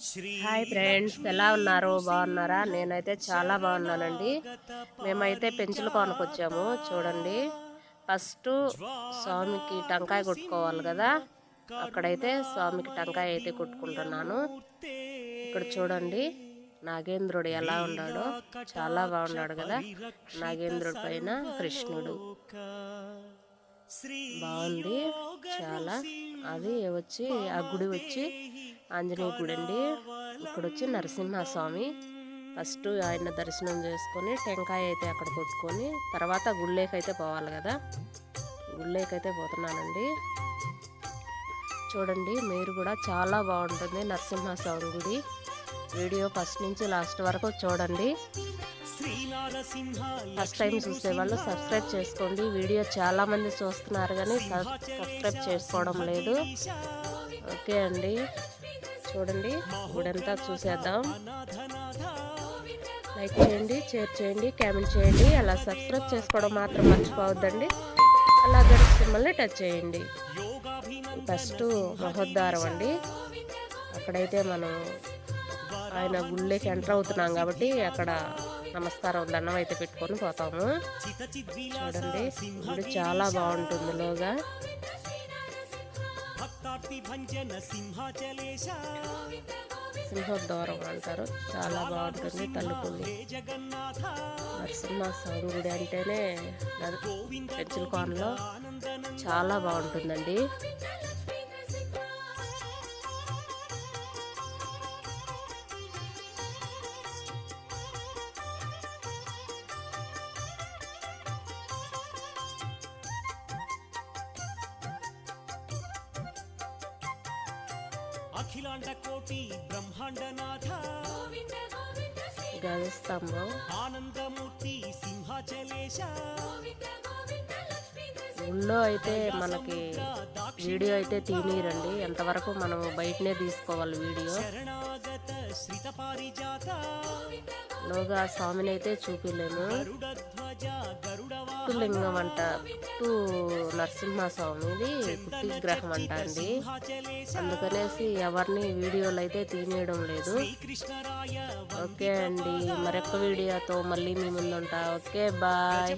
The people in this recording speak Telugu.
హాయ్ ఫ్రెండ్స్ ఎలా ఉన్నారు? బాగున్నారా? నేనైతే చాలా బాగున్నానండి. మేమైతే పెంచుల కోనకు వచ్చాము చూడండి. ఫస్ట్ స్వామికి టంకాయ కొట్టుకోవాలి కదా. అక్కడైతే స్వామికి టంకాయ అయితే కొట్టుకుంటున్నాను. ఇక్కడ చూడండి నాగేంద్రుడు ఎలా ఉన్నాడో. చాలా బాగున్నాడు కదా. నాగేంద్రుడి పైన కృష్ణుడు. బాగుంది. చాలా. అది వచ్చి ఆ గుడి వచ్చి ఆంజనేయ గుడి అండి. ఇక్కడ వచ్చి నరసింహస్వామి. ఫస్ట్ ఆయన దర్శనం చేసుకొని టెంకాయ అయితే అక్కడ కొట్టుకొని తర్వాత గుళ్ళేకైతే పోవాలి కదా. గుళ్ళేకైతే పోతున్నానండి. చూడండి మీరు కూడా చాలా బాగుంటుంది నరసింహస్వామి గుడి. వీడియో ఫస్ట్ నుంచి లాస్ట్ వరకు చూడండి. ఫస్ట్ టైం చూసే వాళ్ళు సబ్స్క్రైబ్ చేసుకోండి. వీడియో చాలా మంది చూస్తున్నారు కానీ సబ్స్క్రైబ్ చేసుకోవడం లేదు. ఓకే అండి. చూడండి. గుడంతా చూసేద్దాం. లైక్ చేయండి షేర్ చేయండి కామెంట్ చేయండి. అలా సబ్స్క్రైబ్ చేసుకోవడం మాత్రం మర్చిపోవద్దండి. అలా గడిచి టచ్ చేయండి. ఫస్ట్ మహోద్ధారం అండి. అక్కడైతే మనం ఆయన గుళ్ళకి ఎంటర్ అవుతున్నాం కాబట్టి అక్కడ నమస్కారం దండం అయితే పెట్టుకొని పోతాము. చూడండి గుడి చాలా బాగుంటుంది లోగా. సింహద్వారం అంటారు. చాలా బాగుంటుంది తల్లుకుంది నరసింహ స్వామి గుడి అంటేనే పెంచుల కోనలో చాలా బాగుంటుందండి. అఖిలాండ కోటి బ్రహ్మాండనాథ. గజస్తంభం ఆనందమూర్తి సింహాచలేశ. ఊళ్ళో అయితే మనకి వీడియో అయితే తీనీరండి. ఎంతవరకు మనం బయటనే తీసుకోవాలి వీడియో. లోగా స్వామిని అయితే చూపిలేము లింగం అంట టు నరసింహస్వామిది పుట్టి విగ్రహం అంట అండి. అందుకనేసి ఎవరిని వీడియోలు అయితే తీయడం లేదు. ఓకే అండి. మరొక వీడియోతో మళ్ళీ మీ ముందుంటా. Okay bye.